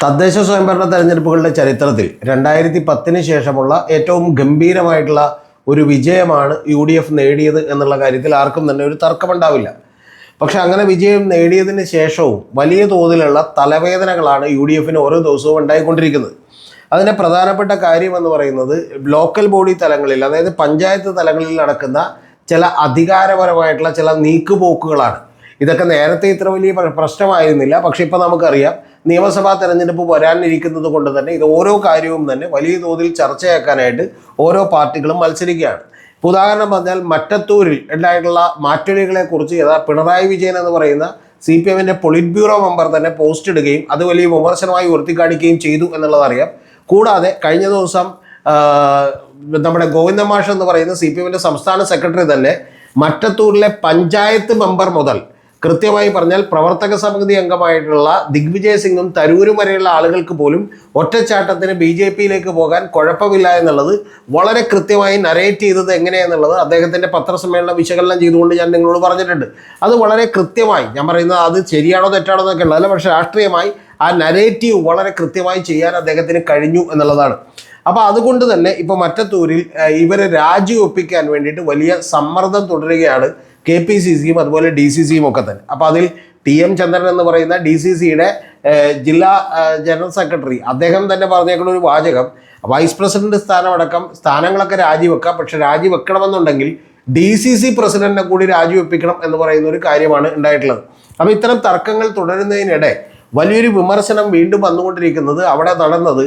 തദ്ദേശ സ്വയംഭരണ തെരഞ്ഞെടുപ്പുകളുടെ ചരിത്രത്തിൽ രണ്ടായിരത്തി പത്തിന് ശേഷമുള്ള ഏറ്റവും ഗംഭീരമായിട്ടുള്ള ഒരു വിജയമാണ് യു ഡി എഫ് നേടിയത് എന്നുള്ള കാര്യത്തിൽ ആർക്കും തന്നെ ഒരു തർക്കമുണ്ടാവില്ല. പക്ഷെ അങ്ങനെ വിജയം നേടിയതിന് ശേഷവും വലിയ തോതിലുള്ള തലവേദനകളാണ് യു ഡി എഫിന് ഓരോ ദിവസവും ഉണ്ടായിക്കൊണ്ടിരിക്കുന്നത്. അതിന്റെ പ്രധാനപ്പെട്ട കാര്യം എന്ന് പറയുന്നത് ലോക്കൽ ബോഡി തലങ്ങളിൽ അതായത് പഞ്ചായത്ത് തലങ്ങളിൽ നടക്കുന്ന ചില അധികാരപരമായിട്ടുള്ള ചില നീക്കുപോക്കുകളാണ്. ഇതൊക്കെ നേരത്തെ ഇത്ര വലിയ പ്രശ്നമായിരുന്നില്ല. പക്ഷെ ഇപ്പോൾ നമുക്കറിയാം നിയമസഭാ തെരഞ്ഞെടുപ്പ് വരാനിരിക്കുന്നത് കൊണ്ട് തന്നെ ഇത് ഓരോ കാര്യവും തന്നെ വലിയ തോതിൽ ചർച്ചയാക്കാനായിട്ട് ഓരോ പാർട്ടികളും മത്സരിക്കുകയാണ്. ഇപ്പോൾ ഉദാഹരണം പറഞ്ഞാൽ മറ്റത്തൂരിൽ ഉണ്ടായിട്ടുള്ള മാറ്റൊലികളെ കുറിച്ച് യഥാ പിണറായി വിജയൻ എന്ന് പറയുന്ന സി പി എമ്മിന്റെ പൊളിറ്റ് ബ്യൂറോ മെമ്പർ തന്നെ പോസ്റ്റ് ഇടുകയും അത് വലിയ വിമർശനമായി ഉയർത്തിക്കാണിക്കുകയും ചെയ്തു എന്നുള്ളതറിയാം കൂടാതെ കഴിഞ്ഞ ദിവസം നമ്മുടെ ഗോവിന്ദ മാഷ് എന്ന് പറയുന്ന സി പി എമ്മിന്റെ സംസ്ഥാന സെക്രട്ടറി തന്നെ മറ്റത്തൂരിലെ പഞ്ചായത്ത് മെമ്പർ മുതൽ കൃത്യമായി പറഞ്ഞാൽ പ്രവർത്തക സമിതി അംഗമായിട്ടുള്ള ദിഗ്വിജയ് സിംഗും തരൂരും വരെയുള്ള ആളുകൾക്ക് പോലും ഒറ്റച്ചാട്ടത്തിന് ബി ജെ പിയിലേക്ക് പോകാൻ കുഴപ്പമില്ല എന്നുള്ളത് വളരെ കൃത്യമായി നരേറ്റ് ചെയ്തത് എങ്ങനെയാണെന്നുള്ളത് അദ്ദേഹത്തിന്റെ പത്രസമ്മേളനം വിശകലനം ചെയ്തുകൊണ്ട് ഞാൻ നിങ്ങളോട് പറഞ്ഞിട്ടുണ്ട്. അത് വളരെ കൃത്യമായി ഞാൻ പറയുന്നത് അത് ശരിയാണോ തെറ്റാണോ എന്നൊക്കെ ഉള്ളതല്ല പക്ഷേ രാഷ്ട്രീയമായി ആ നരേറ്റീവ് വളരെ കൃത്യമായി ചെയ്യാൻ അദ്ദേഹത്തിന് കഴിഞ്ഞു എന്നുള്ളതാണ്. അപ്പോൾ അതുകൊണ്ട് തന്നെ ഇപ്പോൾ മറ്റത്തൂരിൽ ഇവരെ രാജിവെപ്പിക്കാൻ വേണ്ടിയിട്ട് വലിയ സമ്മർദ്ദം തുടരുകയാണ് കെ പി സി സിയും അതുപോലെ ഡി സി സിയും ഒക്കെ തന്നെ. അപ്പോൾ അതിൽ ടി എം ചന്ദ്രൻ എന്ന് പറയുന്ന ഡി സി സിയുടെ ജില്ലാ ജനറൽ സെക്രട്ടറി അദ്ദേഹം തന്നെ പറഞ്ഞേക്കുന്ന ഒരു വാചകം വൈസ് പ്രസിഡന്റ് സ്ഥാനമടക്കം സ്ഥാനങ്ങളൊക്കെ രാജിവെക്കാം പക്ഷെ രാജിവെക്കണമെന്നുണ്ടെങ്കിൽ ഡി സി സി പ്രസിഡന്റിനെ കൂടി രാജിവെപ്പിക്കണം എന്ന് പറയുന്ന ഒരു കാര്യമാണ് ഉണ്ടായിട്ടുള്ളത്. അപ്പോൾ ഇത്തരം തർക്കങ്ങൾ തുടരുന്നതിനിടെ വലിയൊരു വിമർശനം വീണ്ടും വന്നുകൊണ്ടിരിക്കുന്നത് അവിടെ നടന്നത്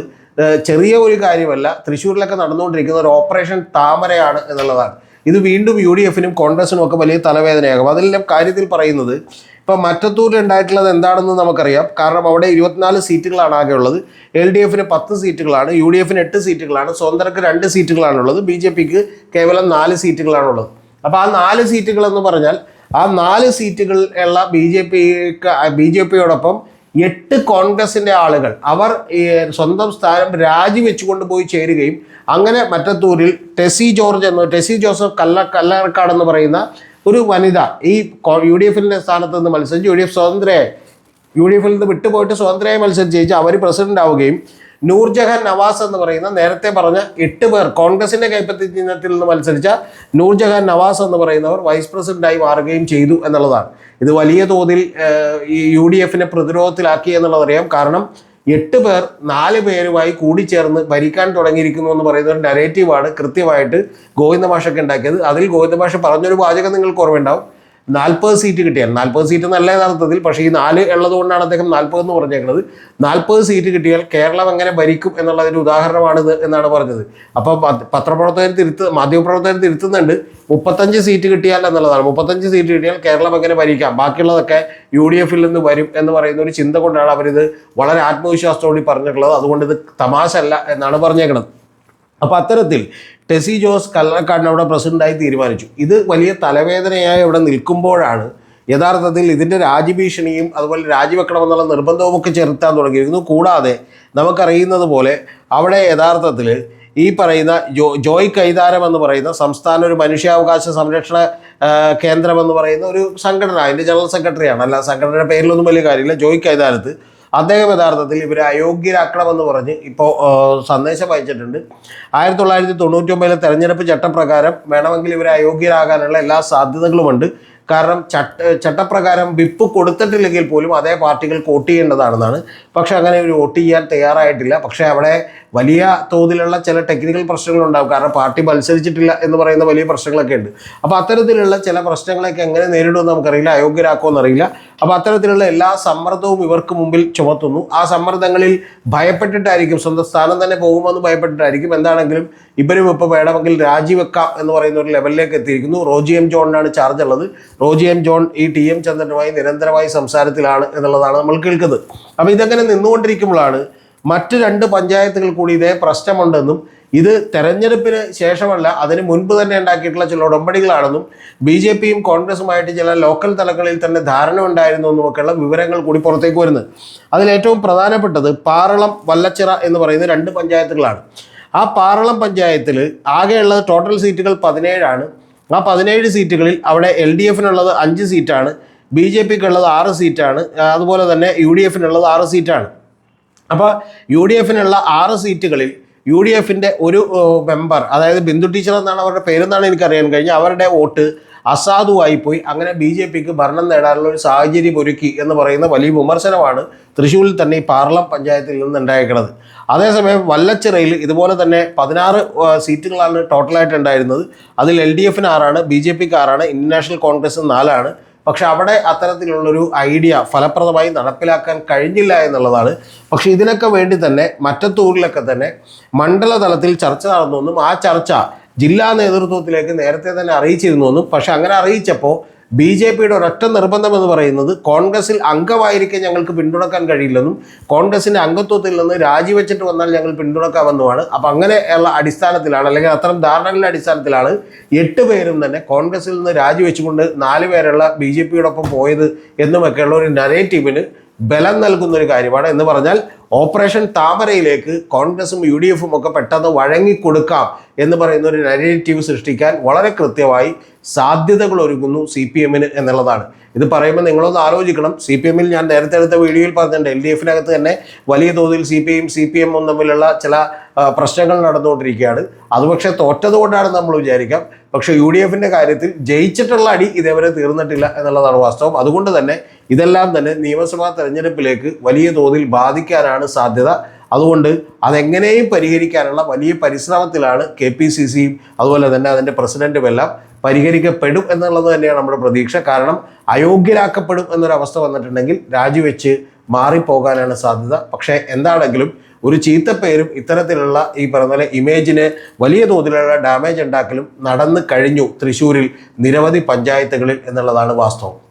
ചെറിയ ഒരു കാര്യമല്ല തൃശ്ശൂരിലൊക്കെ നടന്നുകൊണ്ടിരിക്കുന്ന ഒരു ഓപ്പറേഷൻ താമരയാണ് എന്നുള്ളതാണ്. ഇത് വീണ്ടും യു ഡി എഫിനും കോൺഗ്രസിനും ഒക്കെ വലിയ തലവേദനയാകും. അതിലെല്ലാം കാര്യത്തിൽ പറയുന്നത് ഇപ്പം മറ്റത്തൂരിലുണ്ടായിട്ടുള്ളത് എന്താണെന്ന് നമുക്കറിയാം. കാരണം അവിടെ ഇരുപത്തിനാല് സീറ്റുകളാണ് ആകെ ഉള്ളത്. എൽ ഡി എഫിന് പത്ത് സീറ്റുകളാണ് യു ഡി എഫിന് എട്ട് സീറ്റുകളാണ് സ്വതന്ത്രക്ക് രണ്ട് സീറ്റുകളാണുള്ളത് ബി ജെ പിക്ക് കേവലം നാല് സീറ്റുകളാണുള്ളത് അപ്പോൾ ആ നാല് സീറ്റുകൾ എന്ന് പറഞ്ഞാൽ ആ നാല് സീറ്റുകൾ ഉള്ള ബി ജെ പിക്ക് ബി ജെ പിയോടൊപ്പം എട്ട് കോൺഗ്രസിന്റെ ആളുകൾ അവർ സ്വന്തം സ്ഥാനം രാജിവെച്ചുകൊണ്ട് പോയി ചേരുകയും അങ്ങനെ മറ്റത്തൂരിൽ ടെസി ജോർജ് എന്ന് ടെസി ജോസഫ് കല്ല കല്ലറക്കാട് എന്ന് പറയുന്ന ഒരു വനിത ഈ യു ഡി എഫിന്റെ സ്ഥാനത്ത് നിന്ന് മത്സരിച്ച് യു ഡി എഫ് സ്വതന്ത്രയായി. യു ഡി എഫിൽ നിന്ന് വിട്ടുപോയിട്ട് സ്വതന്ത്രയായി മത്സരിച്ച് ജയിച്ച് അവർ പ്രസിഡന്റ് ആവുകയും നൂർജഹാൻ നവാസ് എന്ന് പറയുന്ന നേരത്തെ പറഞ്ഞ എട്ട് പേർ കോൺഗ്രസിന്റെ കൈപ്പത്തി ചിഹ്നത്തിൽ നിന്ന് മത്സരിച്ച നൂർജഹാൻ നവാസ് എന്ന് പറയുന്നവർ വൈസ് പ്രസിഡന്റായി മാറുകയും ചെയ്തു എന്നുള്ളതാണ്. ഇത് വലിയ തോതിൽ ഈ യു ഡി എഫിനെ പ്രതിരോധത്തിലാക്കി എന്നുള്ളതറിയാം. കാരണം എട്ട് പേർ നാല് പേരുമായി കൂടിച്ചേർന്ന് ഭരിക്കാൻ തുടങ്ങിയിരിക്കുന്നു എന്ന് പറയുന്ന ഒരു നരേറ്റീവാണ് കൃത്യമായിട്ട് ഗോവിന്ദ മാഷൊക്കെ ഉണ്ടാക്കിയത്. അതിൽ ഗോവിന്ദ മാഷ് പറഞ്ഞൊരു വാചകം നിങ്ങൾക്ക് ഓർമ്മയുണ്ടാവും. നാൽപ്പത് സീറ്റ് കിട്ടിയാൽ നാൽപ്പത് സീറ്റ് നല്ല യഥാർത്ഥത്തിൽ പക്ഷേ ഈ നാല് ഉള്ളത് കൊണ്ടാണ് അദ്ദേഹം നാൽപ്പത് എന്ന് പറഞ്ഞേക്കുന്നത് നാൽപ്പത് സീറ്റ് കിട്ടിയാൽ കേരളം എങ്ങനെ ഭരിക്കും എന്നുള്ളതിന്റെ ഉദാഹരണമാണിത് എന്നാണ് പറഞ്ഞത്. അപ്പോൾ പത്രപ്രവർത്തകർ തിരുത്ത് മാധ്യമപ്രവർത്തകർ തിരുത്തുന്നുണ്ട്. മുപ്പത്തഞ്ച് സീറ്റ് കിട്ടിയാൽ എന്നുള്ളതാണ്. മുപ്പത്തഞ്ച് സീറ്റ് കിട്ടിയാൽ കേരളം എങ്ങനെ ഭരിക്കാം? ബാക്കിയുള്ളതൊക്കെ യു ഡി എഫിൽ നിന്ന് വരും എന്ന് പറയുന്ന ഒരു ചിന്ത കൊണ്ടാണ് അവരിത് വളരെ ആത്മവിശ്വാസത്തോടെ പറഞ്ഞിട്ടുള്ളത്. അതുകൊണ്ട് ഇത് തമാശ അല്ല എന്നാണ് പറഞ്ഞേക്കുന്നത് അപ്പോൾ അത്തരത്തിൽ ടെസി ജോസ് കല്ലറക്കാടിന് അവിടെ പ്രസിഡന്റായി തീരുമാനിച്ചു. ഇത് വലിയ തലവേദനയായി അവിടെ നിൽക്കുമ്പോഴാണ് യഥാർത്ഥത്തിൽ ഇതിന്റെ രാജ്യഭീഷണിയും അതുപോലെ രാജിവെക്കണമെന്നുള്ള നിർബന്ധവും ഒക്കെ ചെലുത്താൻ തുടങ്ങിയിരുന്നു കൂടാതെ നമുക്കറിയുന്നത് പോലെ അവിടെ യഥാർത്ഥത്തിൽ ഈ പറയുന്ന ജോ ജോയ് കൈതാരം എന്ന് പറയുന്ന സംസ്ഥാന ഒരു മനുഷ്യാവകാശ സംരക്ഷണ കേന്ദ്രം എന്ന് പറയുന്ന ഒരു സംഘടന. അതിന്റെ ജനറൽ സെക്രട്ടറിയാണ്. അല്ല സംഘടനയുടെ പേരിലൊന്നും വലിയ കാര്യമില്ല. ജോയ് കൈതാരത്ത് അദ്ദേഹം യഥാർത്ഥത്തിൽ ഇവരെ അയോഗ്യരാക്കണമെന്ന് പറഞ്ഞ് ഇപ്പോൾ സന്ദേശം അയച്ചിട്ടുണ്ട്. ആയിരത്തി തൊള്ളായിരത്തി തൊണ്ണൂറ്റി ഒമ്പതിലെ തെരഞ്ഞെടുപ്പ് ചട്ടപ്രകാരം വേണമെങ്കിൽ ഇവരെ അയോഗ്യരാകാനുള്ള എല്ലാ സാധ്യതകളുമുണ്ട്. കാരണം ചട്ട ചട്ടപ്രകാരം വിപ്പ് കൊടുത്തിട്ടില്ലെങ്കിൽ പോലും അതേ പാർട്ടികൾ വോട്ട് ചെയ്യേണ്ടതാണെന്നാണ്. പക്ഷെ അങ്ങനെ ഒരു വോട്ട് ചെയ്യാൻ തയ്യാറായിട്ടില്ല. പക്ഷെ അവിടെ വലിയ തോതിലുള്ള ചില ടെക്നിക്കൽ പ്രശ്നങ്ങളുണ്ടാവും കാരണം പാർട്ടി മത്സരിച്ചിട്ടില്ല എന്ന് പറയുന്ന വലിയ പ്രശ്നങ്ങളൊക്കെ ഉണ്ട്. അപ്പോൾ അത്തരത്തിലുള്ള ചില പ്രശ്നങ്ങളൊക്കെ എങ്ങനെ നേരിടുമെന്ന് നമുക്കറിയില്ല. അയോഗ്യരാക്കുമെന്ന് അറിയില്ല. അപ്പോൾ അത്തരത്തിലുള്ള എല്ലാ സമ്മർദ്ദവും ഇവർക്ക് മുമ്പിൽ ചുമത്തുന്നു. ആ സമ്മർദ്ദങ്ങളിൽ ഭയപ്പെട്ടിട്ടായിരിക്കും സ്വന്തം സ്ഥാനം തന്നെ പോകുമെന്ന് ഭയപ്പെട്ടിട്ടായിരിക്കും എന്താണെങ്കിലും ഇവരും ഇപ്പോൾ വേണമെങ്കിൽ രാജിവെക്കാം എന്ന് പറയുന്ന ഒരു ലെവലിലേക്ക് എത്തിയിരിക്കുന്നു. റോജി എം ജോണിനാണ് ചാർജ് ഉള്ളത്. റോജി എം ജോൺ ഈ ടി എം ചന്ദ്രനുമായി നിരന്തരമായി സംസാരത്തിലാണ് എന്നുള്ളതാണ് നമ്മൾ കേൾക്കുന്നത്. അപ്പോൾ ഇതങ്ങനെ നിന്നുകൊണ്ടിരിക്കുമ്പോഴാണ് മറ്റ് രണ്ട് പഞ്ചായത്തുകൾ കൂടി ഇതേ പ്രശ്നമുണ്ടെന്നും ഇത് തെരഞ്ഞെടുപ്പിന് ശേഷമല്ല അതിന് മുൻപ് തന്നെ ഉണ്ടാക്കിയിട്ടുള്ള ചില ഉടമ്പടികളാണെന്നും ബി ജെ പിയും കോൺഗ്രസുമായിട്ട് ചില ലോക്കൽ തലങ്ങളിൽ തന്നെ ധാരണ ഉണ്ടായിരുന്നു എന്നുമൊക്കെയുള്ള വിവരങ്ങൾ കൂടി പുറത്തേക്ക് വരുന്നത്. അതിലേറ്റവും പ്രധാനപ്പെട്ടത് പാറളം വല്ലച്ചിറ എന്ന് പറയുന്ന രണ്ട് പഞ്ചായത്തുകളാണ്. ആ പാറളം പഞ്ചായത്തിൽ ആകെയുള്ളത് ടോട്ടൽ സീറ്റുകൾ പതിനേഴാണ്. ആ പതിനേഴ് സീറ്റുകളിൽ അവിടെ എൽ ഡി എഫിനുള്ളത് അഞ്ച് സീറ്റാണ് ബി ജെ പിക്ക് ഉള്ളത് ആറ് സീറ്റാണ് അതുപോലെ തന്നെ യു ഡി എഫിനുള്ളത് ആറ് സീറ്റാണ്. അപ്പോൾ യു ഡി എഫിനുള്ള ആറ് സീറ്റുകളിൽ യു ഡി എഫിന്റെ ഒരു മെമ്പർ അതായത് ബിന്ദു ടീച്ചർ എന്നാണ് അവരുടെ പേരെന്നാണ് എനിക്കറിയാൻ കഴിഞ്ഞത് അവരുടെ വോട്ട് അസാധുവായി പോയി. അങ്ങനെ ബി ജെ പിക്ക് ഭരണം നേടാനുള്ള ഒരു സാഹചര്യം ഒരുക്കി എന്ന് പറയുന്ന വലിയ വിമർശനമാണ് തൃശ്ശൂരിൽ തന്നെ ഈ പാർലം പഞ്ചായത്തിൽ നിന്ന് ഉണ്ടായിരിക്കുന്നത് അതേസമയം വല്ലച്ചിറയിൽ ഇതുപോലെ തന്നെ പതിനാറ് സീറ്റുകളാണ് ടോട്ടലായിട്ട് ഉണ്ടായിരുന്നത്. അതിൽ എൽ ഡി എഫിന് ആറാണ് ബി ജെ പിക്ക് ആറാണ് ഇന്ത്യൻ നാഷണൽ കോൺഗ്രസ് നാലാണ്. പക്ഷെ അവിടെ അത്തരത്തിലുള്ളൊരു ഐഡിയ ഫലപ്രദമായി നടപ്പിലാക്കാൻ കഴിഞ്ഞില്ല എന്നുള്ളതാണ്. പക്ഷെ ഇതിനൊക്കെ വേണ്ടി തന്നെ മറ്റത്തൂരിലൊക്കെ തന്നെ മണ്ഡലതലത്തിൽ ചർച്ച നടന്നുവെന്നും ആ ചർച്ച ജില്ലാ നേതൃത്വത്തിലേക്ക് നേരത്തെ തന്നെ അറിയിച്ചിരുന്നുവെന്നും പക്ഷെ അങ്ങനെ അറിയിച്ചപ്പോൾ ബി ജെ പിയുടെ ഒരൊറ്റ നിർബന്ധം എന്ന് പറയുന്നത് കോൺഗ്രസിൽ അംഗമായിരിക്കെ ഞങ്ങൾക്ക് പിന്തുണക്കാൻ കഴിയില്ലെന്നും കോൺഗ്രസിന്റെ അംഗത്വത്തിൽ നിന്ന് രാജിവെച്ചിട്ട് വന്നാൽ ഞങ്ങൾ പിന്തുണക്കാമെന്നുമാണ്. അപ്പം അങ്ങനെയുള്ള അടിസ്ഥാനത്തിലാണ് അല്ലെങ്കിൽ അത്തരം ധാരണകളുടെ അടിസ്ഥാനത്തിലാണ് എട്ട് പേരും തന്നെ കോൺഗ്രസിൽ നിന്ന് രാജിവെച്ചുകൊണ്ട് നാല് പേരുള്ള ബി ജെ പിയോടൊപ്പം പോയത് എന്നുമൊക്കെയുള്ള ഒരു നരേറ്റീവിന് ബലം നൽകുന്ന ഒരു കാര്യമാണ് എന്ന് പറഞ്ഞാൽ ഓപ്പറേഷൻ താമരയിലേക്ക് കോൺഗ്രസും യു ഡി എഫും ഒക്കെ പെട്ടെന്ന് വഴങ്ങിക്കൊടുക്കാം എന്ന് പറയുന്ന ഒരു നരേറ്റീവ് സൃഷ്ടിക്കാൻ വളരെ കൃത്യമായി സാധ്യതകൾ ഒരുങ്ങുന്നു സി പി എമ്മിന് എന്നുള്ളതാണ്. ഇത് പറയുമ്പോൾ നിങ്ങളൊന്ന് ആലോചിക്കണം. സി പി എമ്മിൽ ഞാൻ നേരത്തെ എടുത്ത വീഡിയോയിൽ പറഞ്ഞിട്ടുണ്ട്. എൽ ഡി എഫിനകത്ത് തന്നെ വലിയ തോതിൽ സി പി ഐയും സി പി എമ്മും തമ്മിലുള്ള ചില പ്രശ്നങ്ങൾ നടന്നുകൊണ്ടിരിക്കുകയാണ്. അത് പക്ഷേ തോറ്റതുകൊണ്ടാണ് നമ്മൾ വിചാരിക്കാം. പക്ഷേ യു ഡി എഫിന്റെ കാര്യത്തിൽ ജയിച്ചിട്ടുള്ള അടി ഇതേവരെ തീർന്നിട്ടില്ല എന്നുള്ളതാണ് വാസ്തവം. അതുകൊണ്ട് തന്നെ ഇതെല്ലാം തന്നെ നിയമസഭാ തെരഞ്ഞെടുപ്പിലേക്ക് വലിയ തോതിൽ ബാധിക്കാനാണ് സാധ്യത. അതുകൊണ്ട് അതെങ്ങനെയും പരിഹരിക്കാനുള്ള വലിയ പരിശ്രമത്തിലാണ് കെ പി സി സിയും അതുപോലെ തന്നെ അതിന്റെ പ്രസിഡന്റും എല്ലാം പരിഹരിക്കപ്പെടും എന്നുള്ളത് തന്നെയാണ് നമ്മുടെ പ്രതീക്ഷ. കാരണം അയോഗ്യരാക്കപ്പെടും എന്നൊരവസ്ഥ വന്നിട്ടുണ്ടെങ്കിൽ രാജിവെച്ച് മാറിപ്പോകാനാണ് സാധ്യത. പക്ഷേ എന്താണെങ്കിലും ഒരു ചീത്തപ്പേരും ഇത്തരത്തിലുള്ള ഈ പറഞ്ഞ ഇമേജിന് വലിയ തോതിലുള്ള ഡാമേജ് ഉണ്ടാക്കലും നടന്നു കഴിഞ്ഞു തൃശ്ശൂരിൽ നിരവധി പഞ്ചായത്തുകളിൽ എന്നുള്ളതാണ് വാസ്തവം.